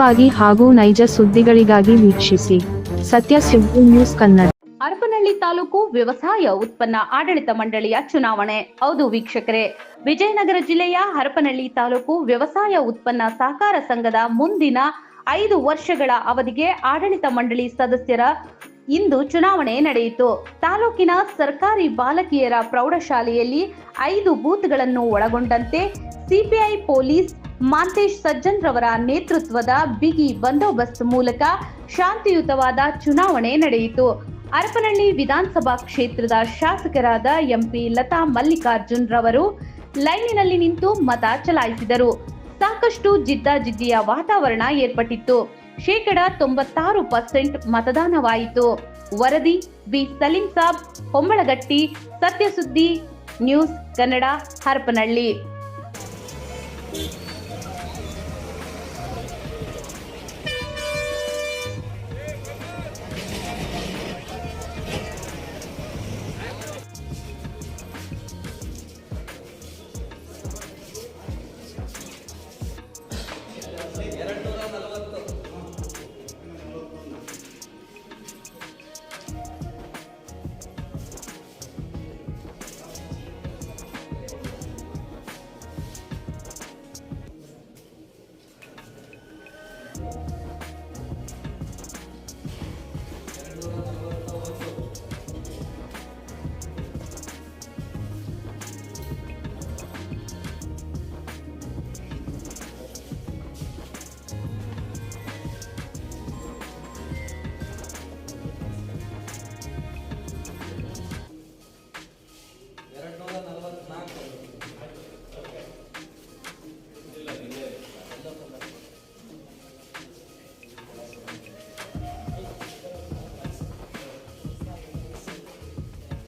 ವಾಗಿ ಹಾಗೂ ನೈಜ ಸುದ್ದಿಗಳಿಗಾಗಿ ವೀಕ್ಷಿಸಿ. ಸತ್ಯ ಸುದ್ದಿ ನ್ಯೂಸ್ ಕನ್ನಡ. ಹರಪನಹಳ್ಳಿ ತಾಲೂಕು ವ್ಯವಸಾಯ ಉತ್ಪನ್ನ ಆಡಳಿತ ಮಂಡಳಿಯ ಚುನಾವಣೆ. ಹೌದು ವೀಕ್ಷಕರೇ, ವಿಜಯನಗರ ಜಿಲ್ಲೆಯ ಹರಪನಹಳ್ಳಿ ತಾಲೂಕು ವ್ಯವಸಾಯ ಉತ್ಪನ್ನ ಸಹಕಾರ ಸಂಘದ ಮುಂದಿನ ಐದು ವರ್ಷಗಳ ಅವಧಿಗೆ ಆಡಳಿತ ಮಂಡಳಿ ಸದಸ್ಯರ ಇಂದು ಚುನಾವಣೆ ನಡೆಯಿತು. ತಾಲೂಕಿನ ಸರ್ಕಾರಿ ಬಾಲಕಿಯರ ಪ್ರೌಢಶಾಲೆಯಲ್ಲಿ ಐದು ಬೂತ್ಗಳನ್ನು ಒಳಗೊಂಡಂತೆ ಸಿಪಿಐ ಪೊಲೀಸ್ ಮಾಂತೇಶ್ ಸಜ್ಜನ್ ರವರ ನೇತೃತ್ವದ ಬಿಗಿ ಬಂದೋಬಸ್ತ್ ಮೂಲಕ ಶಾಂತಿಯುತವಾದ ಚುನಾವಣೆ ನಡೆಯಿತು. ಹರಪನಹಳ್ಳಿ ವಿಧಾನಸಭಾ ಕ್ಷೇತ್ರದ ಶಾಸಕರಾದ ಎಂಪಿ ಲತಾ ಮಲ್ಲಿಕಾರ್ಜುನ್ ರವರು ಲೈನಿನಲ್ಲಿ ನಿಂತು ಮತ ಚಲಾಯಿಸಿದರು. ಸಾಕಷ್ಟು ಜಿದ್ದಾಜಿದ್ದಿಯ ವಾತಾವರಣ ಏರ್ಪಟ್ಟಿತ್ತು. ಶೇಕಡ ತೊಂಬತ್ತಾರು ಪರ್ಸೆಂಟ್ ಮತದಾನವಾಯಿತು. ವರದಿ ಬಿ ಸಲೀಂ ಸಾಬ್, ಹೊಂಬಳಗಟ್ಟಿ, ಸತ್ಯಸುದ್ದಿ, ನ್ಯೂಸ್ ಕನ್ನಡ ಹರಪನಹಳ್ಳಿ